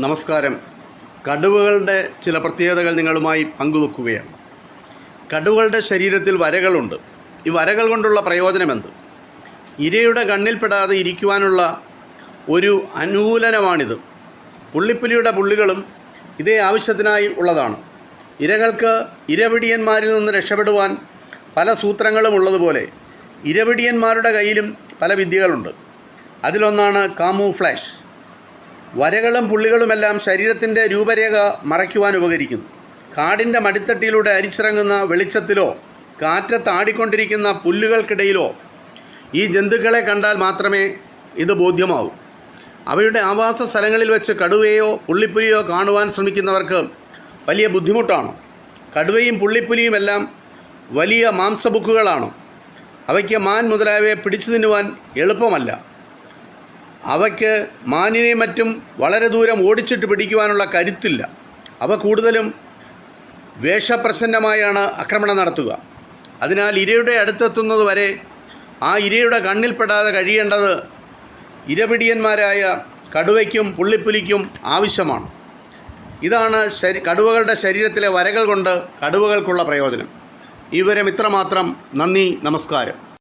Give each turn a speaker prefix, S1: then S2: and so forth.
S1: നമസ്കാരം. കടുവകളുടെ ചില പ്രത്യേകതകൾ നിങ്ങളുമായി പങ്കുവെക്കുകയാണ്. കടുവകളുടെ ശരീരത്തിൽ വരകളുണ്ട്. ഈ വരകൾ കൊണ്ടുള്ള പ്രയോജനം പ്രയോജനമെന്ത് ഇരയുടെ കണ്ണിൽപ്പെടാതെ ഇരിക്കുവാനുള്ള ഒരു അനുകൂലനമാണിത് പുള്ളിപ്പുലിയുടെ പുള്ളികളും ഇതേ ആവശ്യത്തിനായി ഉള്ളതാണ്. ഇരകൾക്ക് ഇരപിടിയന്മാരിൽ നിന്ന് രക്ഷപ്പെടുവാൻ പല സൂത്രങ്ങളും ഉള്ളതുപോലെ ഇരപിടിയന്മാരുടെ കയ്യിലും പല വിദ്യകളുണ്ട്. അതിലൊന്നാണ് കാമൂഫ്ലാഷ്. വരകളും പുള്ളികളുമെല്ലാം ശരീരത്തിന്റെ രൂപരേഖ മറയ്ക്കുവാൻ ഉപകരിക്കുന്നു. കാടിന്റെ മടിത്തട്ടിയിലൂടെ അരിച്ചിറങ്ങുന്ന വെളിച്ചത്തിലോ കാറ്റ താടിക്കൊണ്ടിരിക്കുന്ന പുല്ലുകൾക്കിടയിലോ ഈ ജന്തുക്കളെ കണ്ടാൽ മാത്രമേ ഇത് ബോധ്യമാവൂ. അവയുടെ ആവാസ സ്ഥലങ്ങളിൽ വെച്ച് കടുവയോ പുള്ളിപ്പുലിയോ കാണുവാൻ ശ്രമിക്കുന്നവർക്ക് വലിയ ബുദ്ധിമുട്ടാണ്. കടുവയും പുള്ളിപ്പുലിയും എല്ലാം വലിയ മാംസബുക്കുകളാണ് അവയ്ക്ക് മാൻ മുതലായവയെ പിടിച്ചു തിന്നുവാൻ എളുപ്പമല്ല. അവയ്ക്ക് മാനിനെയും മറ്റും വളരെ ദൂരം ഓടിച്ചിട്ട് പിടിക്കുവാനുള്ള കരുത്തില്ല. അവ കൂടുതലും വേഷപ്രസന്നമായാണ് ആക്രമണം നടത്തുക. അതിനാൽ ഇരയുടെ അടുത്തെത്തുന്നത് വരെ ആ ഇരയുടെ കണ്ണിൽപ്പെടാതെ കഴിയേണ്ടത് ഇരപിടിയന്മാരായ കടുവയ്ക്കും പുള്ളിപ്പുലിക്കും ആവശ്യമാണ്. ഇതാണ് ശരി കടുവകളുടെ ശരീരത്തിലെ വരകൾ കൊണ്ട് കടുവകൾക്കുള്ള പ്രയോജനം. ഈ വിവരം ഇത്രമാത്രം നന്ദി നമസ്കാരം.